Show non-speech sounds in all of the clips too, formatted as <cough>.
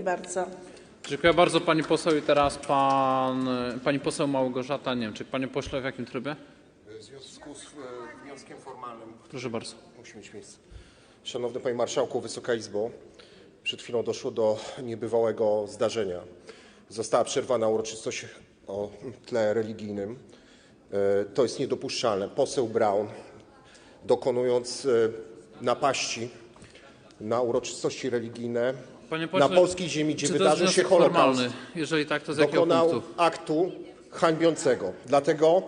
Dziękuję bardzo. Dziękuję bardzo pani poseł i teraz pan, pani poseł Małgorzata Niemczyk. Panie pośle, w jakim trybie? W związku z e, wnioskiem formalnym Proszę bardzo. musi mieć miejsce. Szanowny Panie Marszałku, Wysoka Izbo, przed chwilą doszło do niebywałego zdarzenia. Została przerwana uroczystość o tle religijnym. E, To jest niedopuszczalne. Poseł Braun, dokonując e, napaści na uroczystości religijne Panie na pośle, polskiej ziemi, gdzie Czy to jest wydarzył się wniosek Holokaust, formalny? Jeżeli tak, to z jakiego dokonał punktu? aktu hańbiącego. Dlatego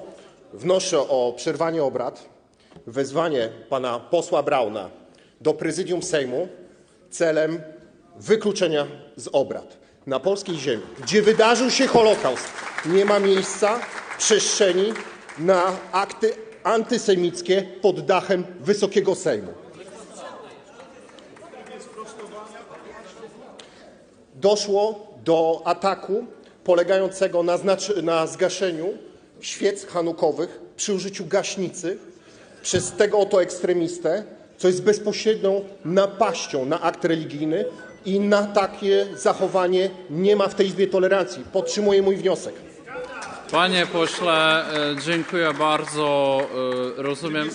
wnoszę o przerwanie obrad, wezwanie pana posła Brauna do prezydium Sejmu celem wykluczenia z obrad. Na polskiej ziemi, gdzie wydarzył się Holokaust, nie ma miejsca przestrzeni na akty antysemickie pod dachem Wysokiego Sejmu. Doszło do ataku polegającego na, znacz- na zgaszeniu świec hanukowych przy użyciu gaśnicy przez tego oto ekstremistę, co jest bezpośrednią napaścią na akt religijny i na takie zachowanie nie ma w tej Izbie tolerancji. Podtrzymuję mój wniosek. Panie pośle, e, dziękuję bardzo. E, Rozumiem.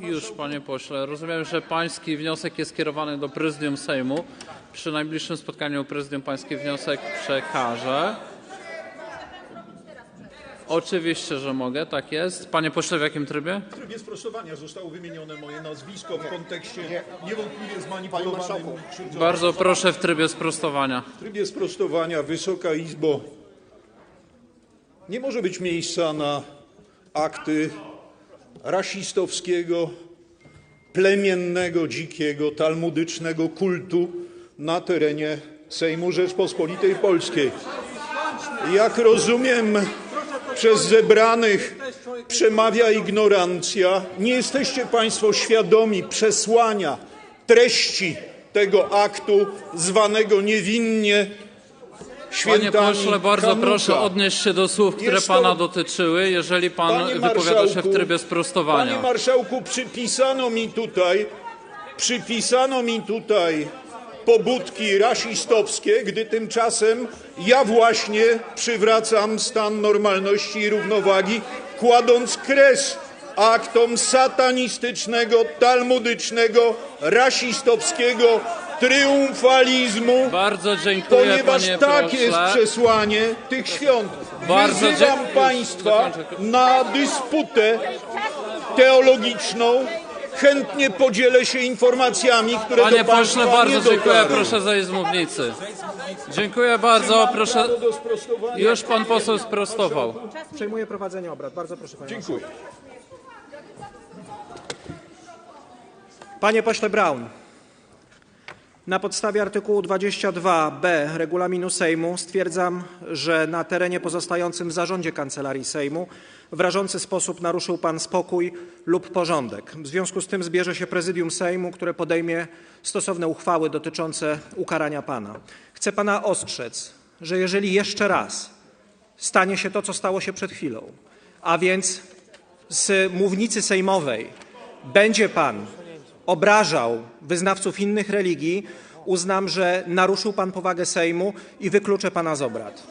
Już, panie pośle, rozumiem, że pański wniosek jest skierowany do prezydium Sejmu. Przy najbliższym spotkaniu prezydium pański wniosek przekaże. Oczywiście, że mogę, tak jest. Panie pośle, w jakim trybie? W trybie sprostowania zostało wymienione moje nazwisko w kontekście niewątpliwie zmanipulowanym. Bardzo proszę w trybie sprostowania. W trybie sprostowania, Wysoka Izbo, nie może być miejsca na akty rasistowskiego, plemiennego, dzikiego, talmudycznego kultu na terenie Sejmu Rzeczpospolitej Polskiej. Jak rozumiem, przez zebranych przemawia ignorancja. Nie jesteście Państwo świadomi przesłania treści tego aktu, zwanego niewinnie Panie świętami pośle, bardzo Hanuka. proszę odnieść się do słów, które to- pana dotyczyły, jeżeli pan Panie wypowiada się w trybie sprostowania. Panie marszałku, przypisano mi tutaj, przypisano mi tutaj pobudki rasistowskie, gdy tymczasem ja właśnie przywracam stan normalności i równowagi, kładąc kres aktom satanistycznego, talmudycznego, rasistowskiego triumfalizmu, Bardzo dziękuję, ponieważ panie tak jest przesłanie tych świąt. Bardzo Wyzywam Państwa na dysputę teologiczną. Chętnie podzielę się informacjami, które Panie do Państwa pośle, bardzo nie dziękuję. Proszę zejść z mównicy. Dziękuję bardzo. Proszę. Prawo do sprostowania. Już pan poseł sprostował. Przejmuję prowadzenie obrad. Bardzo proszę panie. Dziękuję. Panie pośle Braun, na podstawie artykułu 22b regulaminu Sejmu stwierdzam, że na terenie pozostającym w zarządzie Kancelarii Sejmu w rażący sposób naruszył pan spokój lub porządek. W związku z tym zbierze się prezydium Sejmu, które podejmie stosowne uchwały dotyczące ukarania pana. Chcę pana ostrzec, że jeżeli jeszcze raz stanie się to, co stało się przed chwilą, a więc z mównicy sejmowej będzie pan obrażał wyznawców innych religii, uznam, że naruszył pan powagę Sejmu i wykluczę pana z obrad.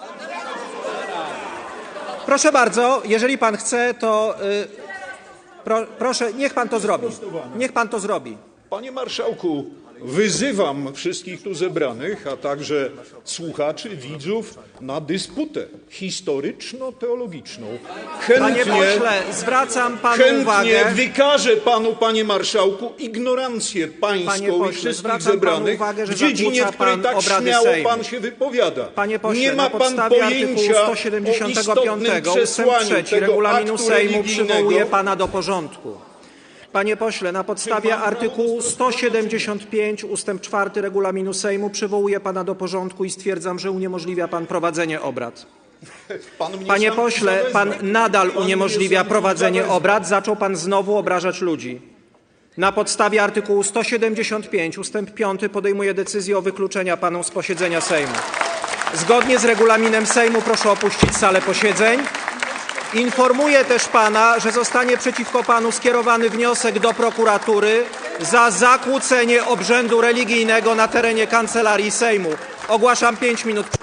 Proszę bardzo, jeżeli pan chce, to y, pro, proszę, niech pan to zrobi. Niech pan to zrobi. Panie marszałku, wyzywam wszystkich tu zebranych, a także słuchaczy, widzów na dysputę historyczno-teologiczną. Panie Chętnie, pośle, zwracam panu chętnie uwagę. wykażę panu, panie marszałku, ignorancję pańską Panie i pośle, wszystkich zwracam panu zebranych uwagę, że w dziedzinie, zakłóca w której pan tak obrady śmiało Sejmu. pan się wypowiada. Panie pośle, Nie ma na pan podstawie artykułu pojęcia 175 o istotnym ustęp przesłaniu 3 tego regulaminu aktu Sejmu religijnego. przywołuję pana do porządku. Panie pośle, na podstawie artykułu 175 ustęp 4 regulaminu Sejmu przywołuję pana do porządku i stwierdzam, że uniemożliwia pan prowadzenie obrad. <laughs> Panie pośle, pan nadal uniemożliwia prowadzenie obrad. Zaczął pan znowu obrażać ludzi. Na podstawie artykułu 175 ustęp 5 podejmuję decyzję o wykluczeniu panu z posiedzenia Sejmu. Zgodnie z regulaminem Sejmu proszę opuścić salę posiedzeń. Informuję też pana, że zostanie przeciwko panu skierowany wniosek do prokuratury za zakłócenie obrzędu religijnego na terenie kancelarii Sejmu. Ogłaszam 5 minut.